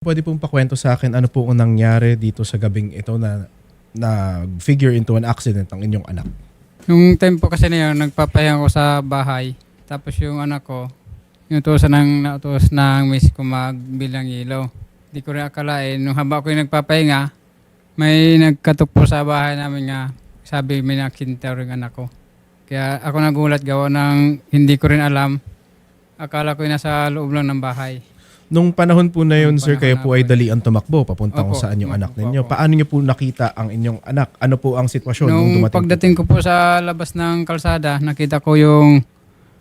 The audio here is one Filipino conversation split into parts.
Pwede pong pakwento sa akin ano po ang nangyari dito sa gabing ito na na figure into an accident ang inyong anak. Yung time po kasi na yun, nagpapahinga ko sa bahay. Tapos yung anak ko, inutusan ng nautos ng miss ko magbilang ilaw. Hindi ko rin akalain, nung haba ko yung nagpapahinga, may nagkatok po sa bahay namin nga, sabi may nakinta rin anak ko. Kaya ako nagulat gawa ng hindi ko rin alam. Akala ko yung nasa loob lang ng bahay. Nung panahon po na yun, Nung sir, kayo panahon po na ay po. dali ang tumakbo papunta kung Opo, saan yung anak opo, ninyo. opo. Paano niyo po nakita ang inyong anak? Ano po ang sitwasyon nung Nung dumating? pagdating ko po sa labas ng kalsada, nakita ko yung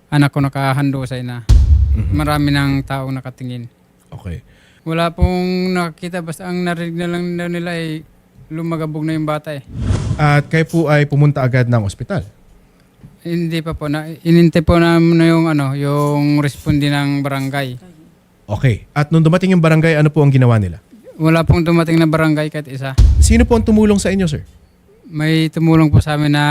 anak ko nakahandusay na. Mhm. Marami ng taong nakatingin. Okay. Wala pong nakakita, basta ang narinig na lang daw nila ay lumagabog na yung bata eh. At kayo po ay pumunta agad ng ospital. Hindi pa po, na, inintay po na, na yung, ano, yung respondi ng barangay. Okay. At nung dumating yung barangay, ano po ang ginawa nila? Wala pong dumating na barangay kahit isa. Sino po ang tumulong sa inyo, sir? May tumulong po sa amin na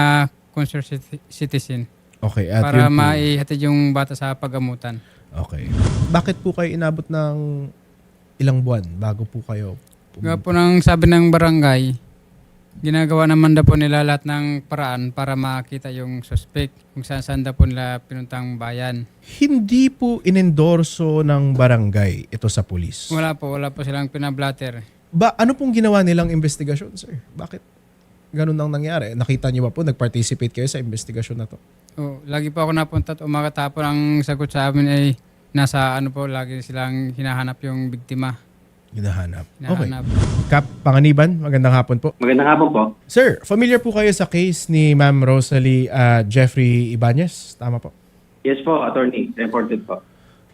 concerned citi- citizen Okay. At para yun po- maihatid yung bata sa pagamutan. Okay. Bakit po kayo inabot ng ilang buwan bago po kayo Nga po nang sabi ng barangay, ginagawa naman daw po nila lahat ng paraan para makita yung suspect kung saan saan daw po nila pinuntang bayan. Hindi po inendorso ng barangay ito sa pulis. Wala po, wala po silang pinablatter. Ba, ano pong ginawa nilang investigasyon, sir? Bakit ganun ang nangyari? Nakita niyo ba po, nag-participate kayo sa investigasyon na to? Oh, lagi po ako napunta at umaga tapon ang sagot sa amin ay nasa ano po, lagi silang hinahanap yung biktima. Hinahanap. Okay. Hinahanap. Kap Panganiban, magandang hapon po. Magandang hapon po. Sir, familiar po kayo sa case ni Ma'am Rosalie ah, Jeffrey Ibanez? Tama po. Yes po, attorney. Reported po.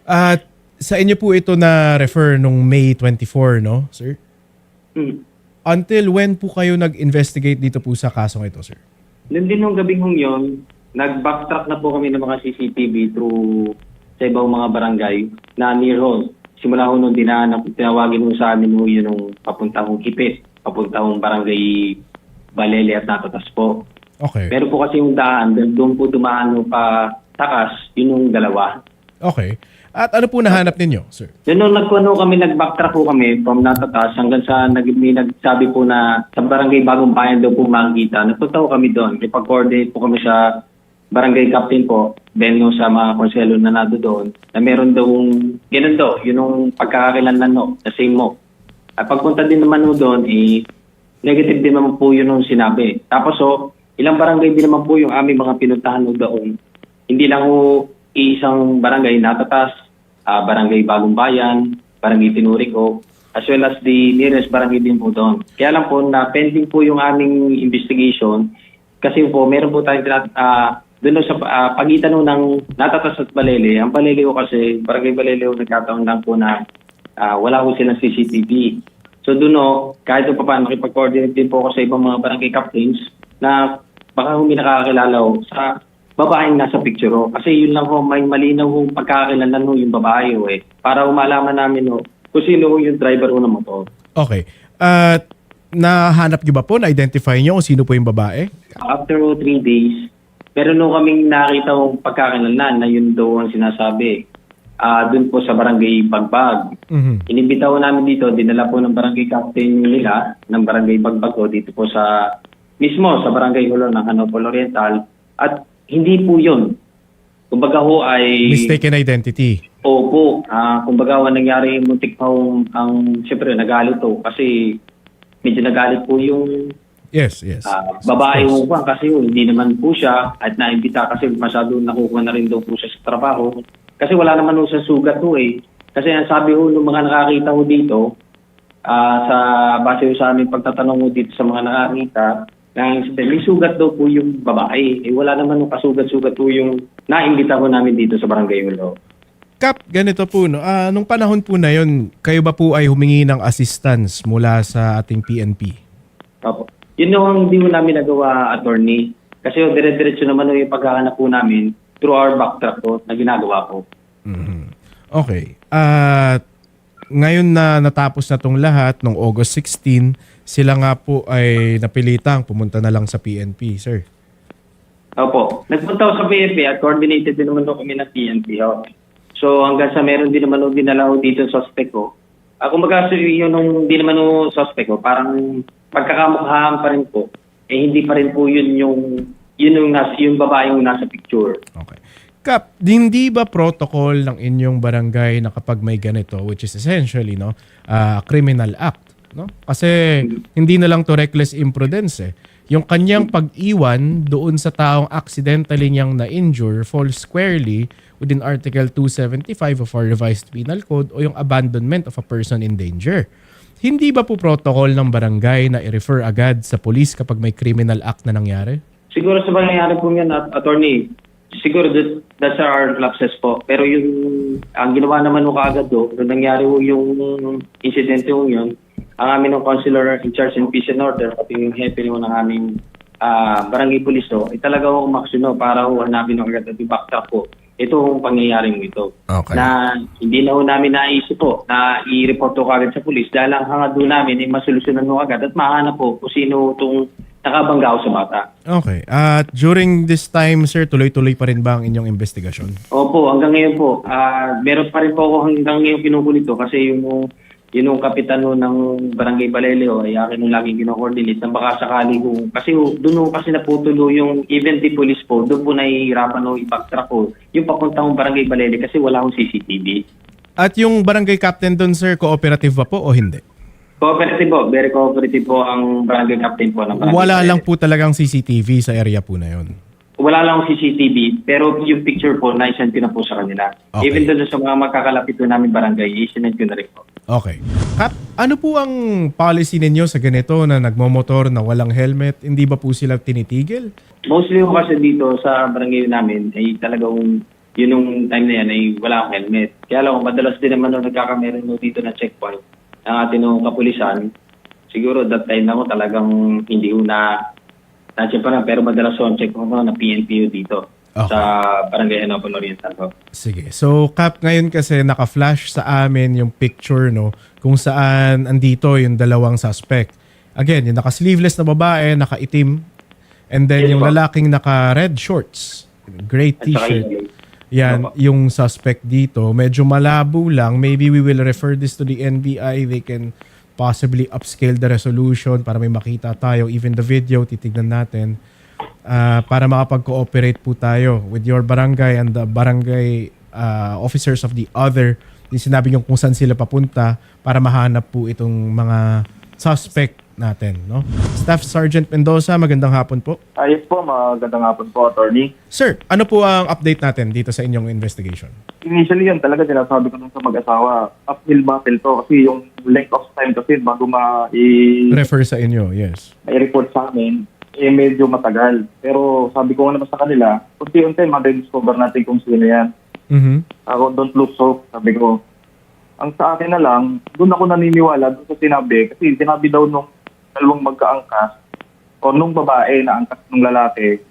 At sa inyo po ito na refer nung May 24, no, sir? Hmm. Until when po kayo nag-investigate dito po sa kasong ito, sir? Noon din nung gabing hong yun, nag-backtrack na po kami ng mga CCTV through sa ibang mga barangay na near ho. Simula ho nung dinahanap, tinawagin ho sa amin ho yun nung papunta hong Hipit, papunta hong barangay Balele at Natatas po. Okay. Pero po kasi yung daan, doon po dumaan ho pa takas, yun yung dalawa. Okay. At ano po nahanap ninyo, sir? Yun nung nagkuno kami, nag-backtrack po kami from Natatas hanggang sa nag, may nagsabi po na sa barangay Bagong Bayan daw po makikita. Nagpunta po kami doon. Ipag-coordinate po kami sa barangay captain po, then yung sa mga konselo na nado doon, na meron daw, ganun daw, yun yung pagkakakilanlan no, na same mo. At pagpunta din naman mo doon, eh, negative din naman po yun yung sinabi. Tapos so, ilang barangay din naman po yung aming mga pinuntahan mo doon. Hindi lang ho isang barangay natatas, ah, barangay Bagong Bayan, barangay Tinurico, as well as the nearest barangay din po doon. Kaya lang po na pending po yung aming investigation kasi po meron po tayong ah, doon sa ah, pagitan ng natatas at Balele. Ang Balele ho kasi, barangay Balele ho nagkataon lang po na ah, wala ho silang CCTV. So doon ho, kahit pa paano, makipag-coordinate din po ako sa ibang mga barangay captains na baka hindi nakakakilala ho sa babaeng nasa picture ho. Kasi yun lang ho, may malinaw ho pagkakakilanlan ho yung babae ho eh. Para umalaman namin ho kung sino ho yung driver ho ng motor. Okay. At nahanap niyo ba po, na-identify niyo kung sino po yung babae? After ho, three days, meron ho kaming nakita ho pagkakakilanlan na yun daw ang sinasabi. Ah, doon po sa barangay Bagbag. Mhm. Inibita ho namin dito, dinala po ng barangay captain nila, ng barangay Bagbag ho, dito po sa, mismo sa barangay Hulo ng Hanopol Oriental. At hindi po yun. Kumbaga ho ay... Mistaken identity. Opo. Ah, kumbaga ho, nangyari muntik pa ho, ang, siyempre nagalit ho. Kasi medyo nagalit po yung Yes, yes. Yes, babae ho ba kasi ho, hindi naman po siya at naimbita kasi masyado nakukuha na rin daw po siya sa trabaho. Kasi wala naman ho sa sugat ho eh. Kasi ang sabi ho ng mga nakakita ho dito, ah, sa base ho sa aming pagtatanong ho dito sa mga nakakita, na may sugat daw po yung babae. Eh wala naman ho kasugat-sugat ho yung naimbita ho namin dito sa barangay Ulo. Kap, ganito po, no? Ah, nung panahon po na yon, kayo ba po ay humingi ng assistance mula sa ating PNP? Opo. Yun ang hindi ho namin nagawa, attorney. Kasi ho, dire-diretso naman yung paghahanap po namin through our backtrack po na ginagawa po. Mhm. Okay. At ngayon na natapos na tong lahat, nung August 16, sila nga po ay napilitang pumunta na lang sa PNP, sir. Opo. Nagpunta ako sa PNP at coordinated din naman ho kami ng PNP. Ho. So hanggang sa meron din naman ho dinala ho dito sa suspect ko, Ako kumbaga so, yun nung di naman no suspect ko, parang pagkakamukhaan pa rin po. Eh hindi pa rin po yun yung yun yung nasa yung babae yung nasa picture. Okay. Kap, hindi ba protocol ng inyong barangay na kapag may ganito, which is essentially no, ah, criminal act, no? Kasi hindi na lang to reckless imprudence eh. Yung kanyang pag-iwan doon sa taong accidentally niyang na-injure falls squarely within Article 275 of our revised penal code o yung abandonment of a person in danger. Hindi ba po protocol ng barangay na i-refer agad sa police kapag may criminal act na nangyari? Siguro sa nangyari po yan, at attorney, siguro that, that's our lapses po. Pero yung, ang ginawa naman ko agad do, nung nangyari yung incident yung yun, ang amin ng counselor in charge in peace and order, pati yung hepe ng aming ah, barangay police do, ay talaga ako umaksyon para ho hanapin ng agad at i-backtrack po itong pangyayaring ito. Okay. Na hindi na ho namin naisip po na i-report ko agad sa police dahil ang hangad doon namin ay masolusyonan mo agad at mahanap po kung sino itong nakabangga sa bata. Okay. At during this time, sir, tuloy-tuloy pa rin ba ang inyong investigasyon? Opo, hanggang ngayon po. ah meron pa rin po ako hanggang ngayon kinukulito kasi yung yun yung kapitan ho ng Barangay Baleleo ay akin yung laging kino-coordinate na baka sakali kung kasi ho, doon ho kasi naputulo yung even the police po doon po nahihirapan ho i-backtrack ho yung papuntang Barangay Balele kasi wala hong CCTV. At yung barangay captain doon, sir, cooperative ba po o hindi? Cooperative po, very cooperative po ang barangay captain po ng Barangay Wala Balele. lang po talagang CCTV sa area po na yun. Wala lang CCTV, pero yung picture po, na-send ko na po sa kanila. Okay. Even doon sa mga magkakalapit po namin barangay, i-send ko na rin po. Okay. Kap, ano po ang policy ninyo sa ganito na nagmomotor na walang helmet? Hindi ba po sila tinitigil? Mostly po kasi dito sa barangay namin, ay talagang yun yung time na yan ay wala akong helmet. Kaya lang, madalas din naman nung nagkakameron mo dito na checkpoint ang ating nung kapulisan, siguro that time na ko talagang hindi ko na na-check pa na, pero madalas on check ko na PNPO dito Okay. sa barangay Hanopan Oriental po. Sige. So, Kap, ngayon kasi naka-flash sa amin yung picture, no? Kung saan andito yung dalawang suspect. Again, yung naka-sleeveless na babae, naka-itim. And then Yes, yung po. lalaking naka-red shorts, gray At saka t-shirt. yun, Yan, yung suspect dito. Medyo malabo lang. Maybe we will refer this to the NBI. They can possibly upscale the resolution para may makita tayo. Even the video, titignan natin. Ah, para makapag-cooperate po tayo with your barangay and the barangay ah, officers of the other. Yung sinabi nyo kung saan sila papunta para mahanap po itong mga suspect natin. No? Staff Sergeant Mendoza, magandang hapon po. Ayos po, magandang hapon po, attorney. Sir, ano po ang update natin dito sa inyong investigation? Initially yun, talaga sinasabi ko dun sa mag-asawa, uphill battle to kasi yung length of time kasi bago ma- i- Refer sa inyo, yes. i-report sa amin, eh medyo matagal. Pero sabi ko nga naman sa kanila, unti-unti ma-discover natin kung sino yan. Mhm. Ako, don't lose hope, sabi ko. Ang sa akin na lang, doon ako naniniwala doon sa sinabi. Kasi sinabi daw nung dalawang magkaangkas o nung babae na angkas nung lalaki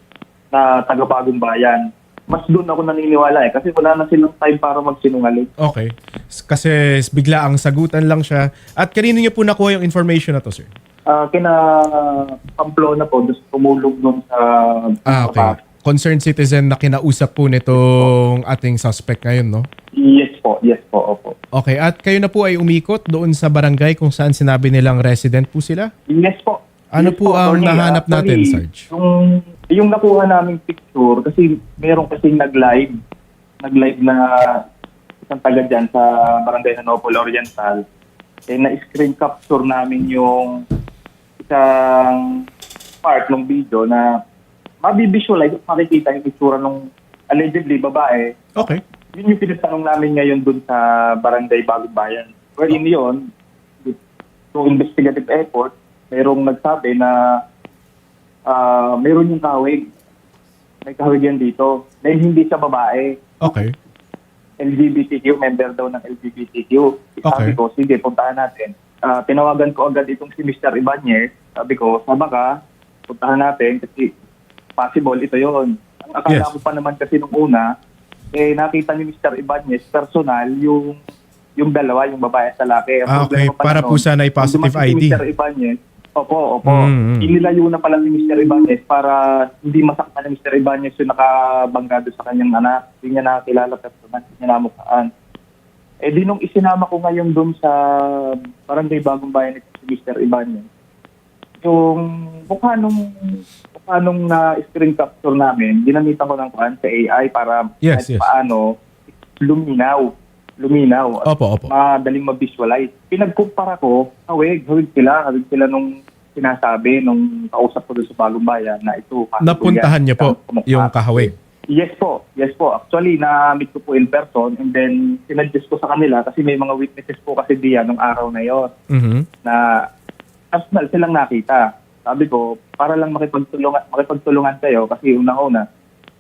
na taga-bagong bayan. Mas doon ako naniniwala eh. Kasi wala na silang time para magsinungaling. Okay. Kasi bigla ang sagutan lang siya. At kanino niyo po nakuha yung information na to, sir? Ah, kina Pamplona po, just tumulog doon sa... Ah, okay. Concerned citizen na kinausap po nitong ating suspect ngayon, no? Yes po, yes po, opo. Okay. At kayo na po ay umikot doon sa barangay kung saan sinabi nilang resident po sila? Yes po. Ano Yes po ang nahanap natin, Actually, Sarge? Yung, yung nakuha naming picture, kasi meron kasing nag-live, nag-live na isang taga dyan sa Barangay Hanopol Oriental, eh na-screen capture namin yung isang part ng video na mabivisualize at makikita yung itsura ng allegedly babae Okay. yun yung pinatanong namin ngayon dun sa Barangay Bagong Bayan. Wherein yun, through investigative effort, mayroong nagsabi na ah mayroon yung kahawig. May kahawig yan dito. Dahil hindi sa babae. Okay. LGBTQ, member daw ng LGBTQ. Okay. Sabi ko, sige, puntahan natin. Ah, tinawagan ko agad itong si Mr. Ibanez. Sabi ko, sama ka, puntahan natin kasi possible ito yon. Akala Yes. ko pa naman kasi nung una, eh nakita ni Mr. Ibanez personal yung yung dalawa, yung babae at lalaki. Ang Ah, okay. Para po sana ay positive ID. Si Mr. Ibanez, opo, opo. Mm, mm. Inilayo na pala ni Mr. Ibanez para hindi masaktan ni Mr. Ibanez yung nakabangga doon sa kanyang anak. Hindi niya nakakilala personal, hindi niya namukhaan. Eh di nung isinama ko ngayon doon sa barangay Bagong Bayan ni Mr. Ibanez, yung mukha nung mukha nung na screen capture namin, ginamitan ko ng kuan sa AI para Yes, kahit yes. paano luminaw. Luminaw. at Opo, opo. Madaling ma-visualize. Pinagkumpara ko, hawig, hawig sila, hawig sila nung sinasabi nung kausap ko doon sa Bagong Bayan na ito. Napuntahan niyo po Kamukha. yung kahawig. Yes po, yes po. Actually, na-meet ko po in person and then sinadjust ko sa kanila kasi may mga witnesses po kasi diyan nung araw na yon Mhm. na personal silang nakita. Sabi ko, para lang makipagtulungan, makipagtulungan kayo kasi unang-una,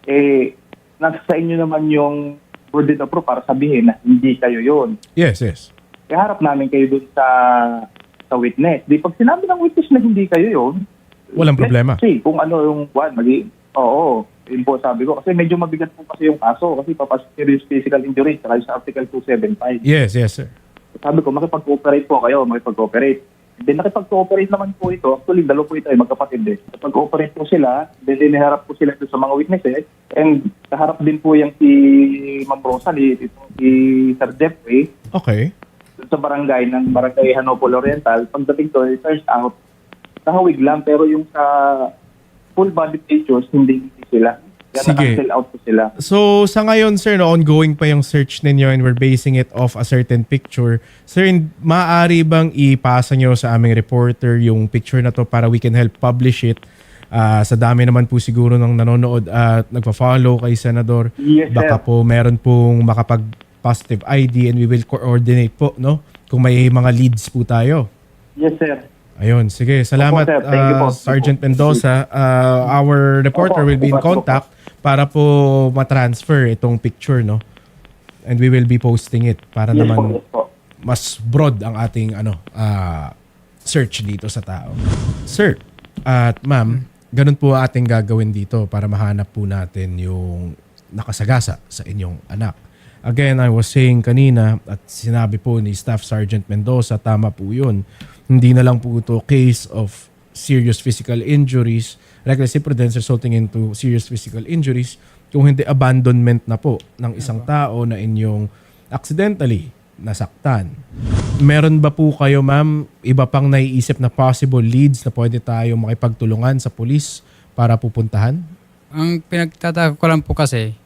eh, nasa sa inyo naman yung of proof para sabihin na hindi kayo yon. Yes, yes. Iharap namin kayo dun sa sa witness. Di pag sinabi ng witness na hindi kayo yon, Walang problema. See, kung ano yung one, magi, oo, yun po sabi ko. Kasi medyo mabigat po kasi yung kaso kasi papasok serious physical injury sa Article 275. Yes, yes, sir. Sabi ko, makipag-cooperate po kayo, makipag-cooperate. Then nakipag-cooperate naman po ito. Actually, dalawa po ito ay magkapatid din. Nakipag-cooperate po sila. Then diniharap po sila sa mga witnesses. And kaharap din po yung si Ma'am Rosalie, itong si Sir Jeffrey, Okay. sa barangay ng barangay Hanopol Oriental. Pagdating to, it turns out, nahawig lang. Pero yung sa full body pictures, hindi, hindi sila. Kaya Sige. naka-fill out po sila. So, sa ngayon, sir, no, ongoing pa yung search ninyo and we're basing it off a certain picture. Sir, maaari bang ipasa nyo sa aming reporter yung picture na to para we can help publish it? Ah, sa dami naman po siguro ng nanonood at nagpa-follow kay Senador. Yes, Baka sir. po meron pong makapag-positive ID and we will coordinate po, no? Kung may mga leads po tayo. Yes, sir. Ayun, sige. Salamat, Opo, sir. Thank you uh, po. Sergeant Mendoza. Uh, our reporter Opo, will be in opo. contact para po matransfer itong picture, no? And we will be posting it para Yes po, naman yes po. mas broad ang ating ano ah, search dito sa tao. Sir, at ma'am, ganun po ating gagawin dito para mahanap po natin yung nakasagasa sa inyong anak. Again, I was saying kanina at sinabi po ni Staff Sergeant Mendoza, tama po yun. Hindi na lang po ito case of serious physical injuries, reckless imprudence resulting into serious physical injuries, kung hindi abandonment na po ng isang tao na inyong accidentally nasaktan. Meron ba po kayo, ma'am, iba pang naiisip na possible leads na pwede tayo makipagtulungan sa pulis para pupuntahan? Ang pinagtataka ko lang po kasi,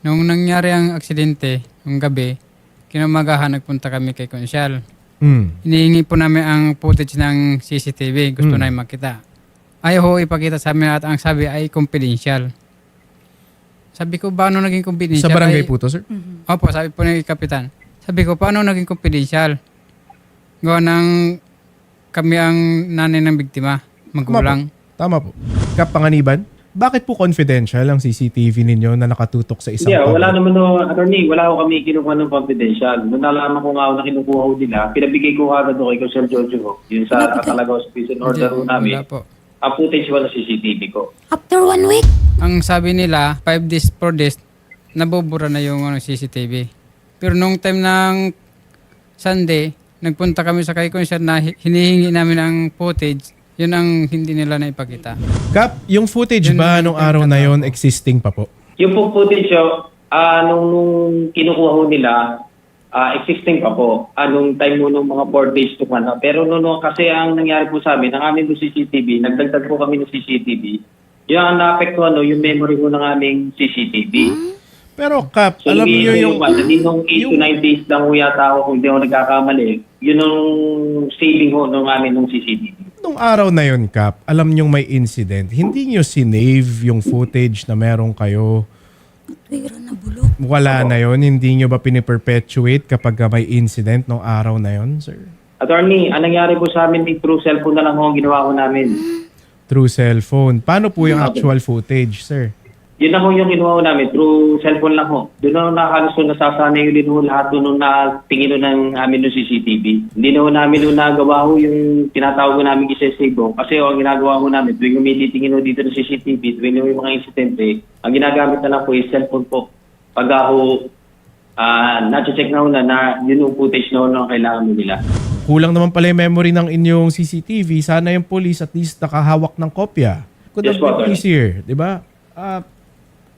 nung nangyari ang aksidente, nung gabi, kinamagahan nagpunta kami kay Konsyal. Hmm. Hinihingi po namin ang footage ng CCTV. Gusto Hmm. namin makita. Ayaw ho ipakita sa amin at ang sabi ay confidential. Sabi ko, paano naging confidential? Sa barangay Ay- po to, sir? Opo, sabi po ng kapitan. Sabi ko, paano naging confidential? Gawa ng kami ang nanay ng biktima, magulang. Tama po. Kap Panganiban, bakit po confidential ang CCTV ninyo na nakatutok sa isang Yeah, wala naman no, attorney, wala ko kami kinukuha ng confidential. Nung nalaman ko nga ako na kinukuha ko nila, pinabigay ko agad ako kay Sir ko. Yun sa katalaga sa prison order ko namin. Wala po. Ang footage wala sa CCTV ko. After one week, Ang sabi nila, 5 days, 4 days, nabubura na yung ano, CCTV. Pero nung time ng Sunday, nagpunta kami sa kay concert na hi- hinihingi namin ang footage, yun ang hindi nila naipakita. Kap, yung footage Yun ba yung nung araw na yon ko. existing pa po? Yung po footage, oh, ah, nung, nung kinukuha ko nila, ah, existing pa po. Anong time mo nung mga 4 days to ano. Pero nung nung- kasi ang nangyari po sa amin, ang aming po CCTV, nagdagdag po kami ng CCTV. Yung ang naapektuhan no, yung memory ko ng aming CCTV. Pero Kap, So, alam niyo yung... nung 8 to 9 days lang yata ako kung hindi ako nagkakamali. Yun yung saving ho nung amin nung CCTV. Nung araw na yon Kap, alam niyong may incident, hindi niyo sinave yung footage na meron kayo. Tuwira na bulok. Wala na yon hindi niyo ba piniperpetuate kapag may incident nung araw na yon sir? Attorney, ang nangyari po sa amin, through cellphone na lang ho ang ginawa ko namin. Through cellphone. Paano po yung actual footage, sir? Yun na ho yung ginawa namin, through cellphone lang ho. Doon na ho nakahalos ho, nasasanay din ho lahat nung natingin ho ng amin ng CCTV. Hindi na ho namin ho nagawa ho yung tinatawag ko namin isa-save ho. Kasi ho, ang ginagawa ho namin, tuwing umititingin ho dito ng CCTV, tuwing yung mga insidente, ang ginagamit na lang po is cellphone po. Pag ho, ah na-check na ho na, na yun yung footage na ho na kailangan mo nila. Kulang naman pala yung memory ng inyong CCTV. Sana yung police at least nakahawak ng kopya. Could Yes, have been easier, di ba? Ah,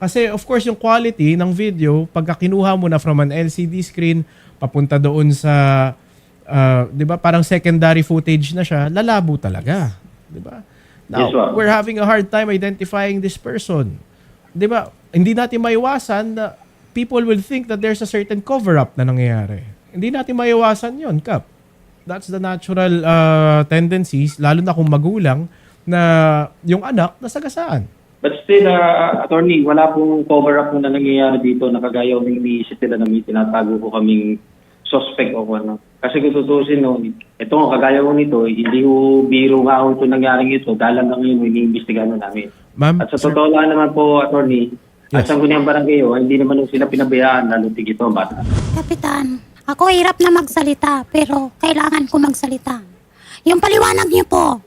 kasi of course yung quality ng video, pagka kinuha mo na from an LCD screen, papunta doon sa, ah, di ba, parang secondary footage na siya, lalabo talaga. Di ba? Now, Yes, we're having a hard time identifying this person. Di ba? Hindi natin maiwasan na people will think that there's a certain cover-up na nangyayari. Hindi natin maiwasan yon Kap. That's the natural uh, tendencies, lalo na kung magulang, na yung anak nasagasaan. But still, uh, attorney, wala pong cover-up na nangyayari dito na kagaya ng iniisip nila na may tinatago ko kaming suspect o ano. Kasi kung tutusin, no, ito nga, kagaya ko nito, hindi ko biro nga ako ito nangyaring ito dahil hanggang ngayon, iniimbestigahan na namin. Ma'am, At sa sir- totoo lang naman po, attorney, Yes. at sa Guniang Barangay, oh, hindi naman nung sila pinabayaan, lalo tigit ito, bata. Kapitan, ako hirap na magsalita, pero kailangan ko magsalita. Yung paliwanag niyo po,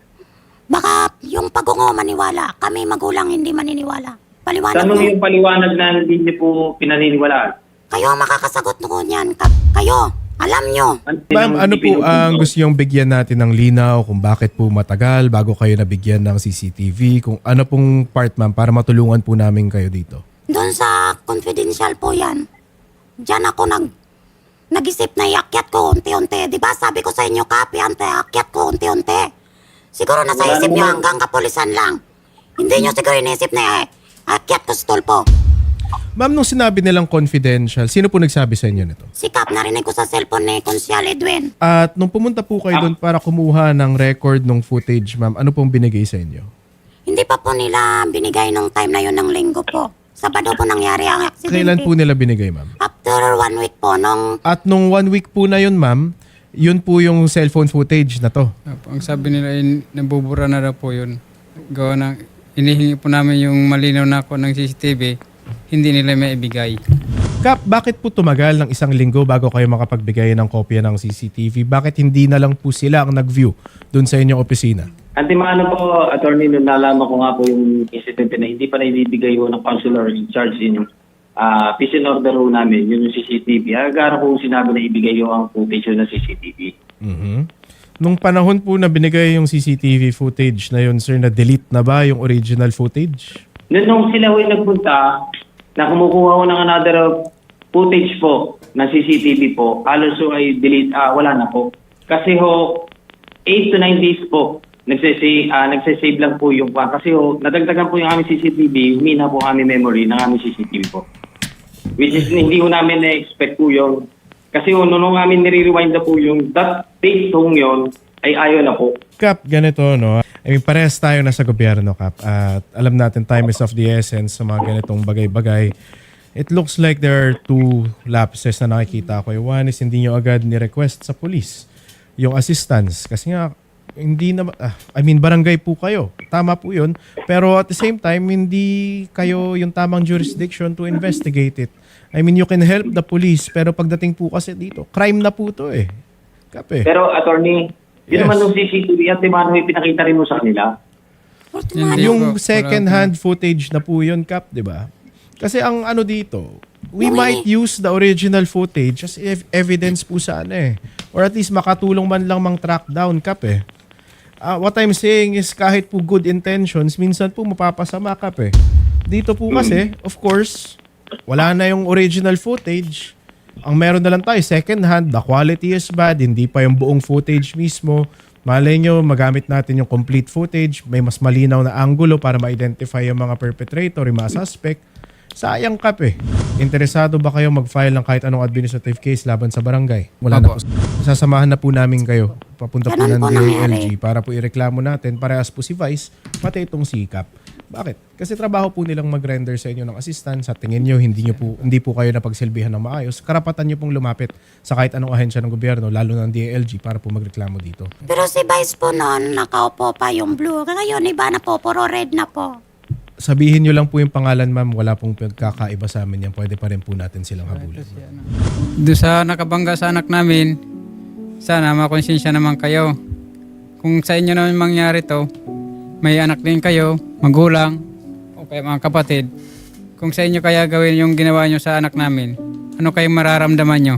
baka yung pagungo maniwala, kami magulang hindi maniniwala. Paliwanag Tanong yung paliwanag na hindi niyo po pinaniniwalaan. Kayo ang makakasagot ko niyan. Ka- kayo, alam niyo. Ma'am, ano po ang gusto yung bigyan natin ng linaw kung bakit po matagal bago kayo nabigyan ng CCTV? Kung ano pong part, ma'am, para matulungan po namin kayo dito? Doon sa confidential po yan. Diyan ako nag nag-isip na iakyat ko unti-unti. Di ba sabi ko sa inyo, Kapi, ante, akyat ko unti-unti. Siguro nasa Wala isip nyo hanggang kapulisan lang. Hindi nyo siguro inisip na eh, akyat ko sa tulpo. Ma'am, nung sinabi nilang confidential, sino po nagsabi sa inyo nito? Si Kap, narinig ko sa cellphone ni Consial Edwin. At nung pumunta po kayo doon para kumuha ng record ng footage, ma'am, ano pong binigay sa inyo? Hindi pa po nila binigay nung time na yun ng linggo po. Sabado po nangyari ang aksidente. Kailan po nila binigay, ma'am? After one week po, nung At nung one week po na yun, ma'am, yun po yung cellphone footage na to. Opo, ang sabi nila ay nabubura na daw po yun. Gawa ng inihingi po namin yung malinaw na ako ng CCTV, hindi nila may ibigay. Kap, bakit po tumagal ng isang linggo bago kayo makapagbigay ng kopya ng CCTV? Bakit hindi na lang po sila ang nag-view doon sa inyong opisina? Antimano po, attorney, nung nalaman ko nga po yung incident na hindi pa na ibibigay ho ng counselor in charge in uh, peace and order ho namin, yun yung CCTV. Agara ko sinabi na ibigay ho ang footage ho ng CCTV. Mhm. Nung panahon po na binigay yung CCTV footage na yun, sir, na-delete na ba yung original footage? Nung, nung sila ho yung nagpunta, na kumukuha ho ng another footage po ng CCTV po, halos ho ay delete, ah, wala na po. Kasi ho, 8 to 9 days po, nagsisave, ah, nagsisave lang po yung pa. Kasi ho, nadagdagan po yung aming CCTV, humina po aming memory ng aming CCTV po. Which is hindi ko namin na-expect po yung kasi nung nung namin nire-rewind na po yung that date hong yun, ay ayaw na po. Kap, ganito, no? I mean, parehas tayo na sa gobyerno, Kap. At alam natin, time is of the essence sa mga ganitong bagay-bagay. It looks like there are two lapses na nakikita ko. One is hindi nyo agad ni-request sa police yung assistance. Kasi nga, hindi na, ah, I mean, barangay po kayo. Tama po yun. Pero at the same time, hindi kayo yung tamang jurisdiction to investigate it. I mean, you can help the police, pero pagdating po kasi dito, crime na po to eh. Kape. Pero attorney, yun Yes. naman nung CCTV at timano yung pinakita rin mo sa kanila. Hindi yung po, second hand footage na po yun, Kap, di ba? Kasi ang ano dito, we might use the original footage as ev- evidence po sa ano eh. Or at least makatulong man lang mang track down, Kap eh. Ah, what I'm saying is kahit po good intentions, minsan po mapapasama, Kap eh. Dito po kasi, of course, wala na yung original footage. Ang meron na lang tayo, second hand, the quality is bad, hindi pa yung buong footage mismo. Malay nyo, magamit natin yung complete footage, may mas malinaw na angulo para ma-identify yung mga perpetrator, yung mga suspect. Sayang kap eh. Interesado ba kayo mag-file ng kahit anong administrative case laban sa barangay? Wala na po. Opo. Sasamahan na po namin kayo. Papunta po ng Ganun po DILG para po ireklamo natin. Parehas po si Vice, pati itong si Kap. Bakit? Kasi trabaho po nilang mag-render sa inyo ng assistance. Sa tingin nyo, hindi, nyo po, hindi po kayo napagsilbihan ng maayos. Karapatan nyo pong lumapit sa kahit anong ahensya ng gobyerno, lalo ng DILG, para po magreklamo dito. Pero si Vice po noon, nakaupo pa yung blue. Ngayon, iba na po, puro red na po. Sabihin nyo lang po yung pangalan, ma'am. Wala pong pagkakaiba sa amin yan. Pwede pa rin po natin silang habulin. Doon sa nakabangga sa anak namin, sana makonsensya naman kayo. Kung sa inyo naman mangyari to, may anak din kayo, magulang, o kaya mga kapatid, kung sa inyo kaya gawin yung ginawa nyo sa anak namin, ano kayong mararamdaman nyo?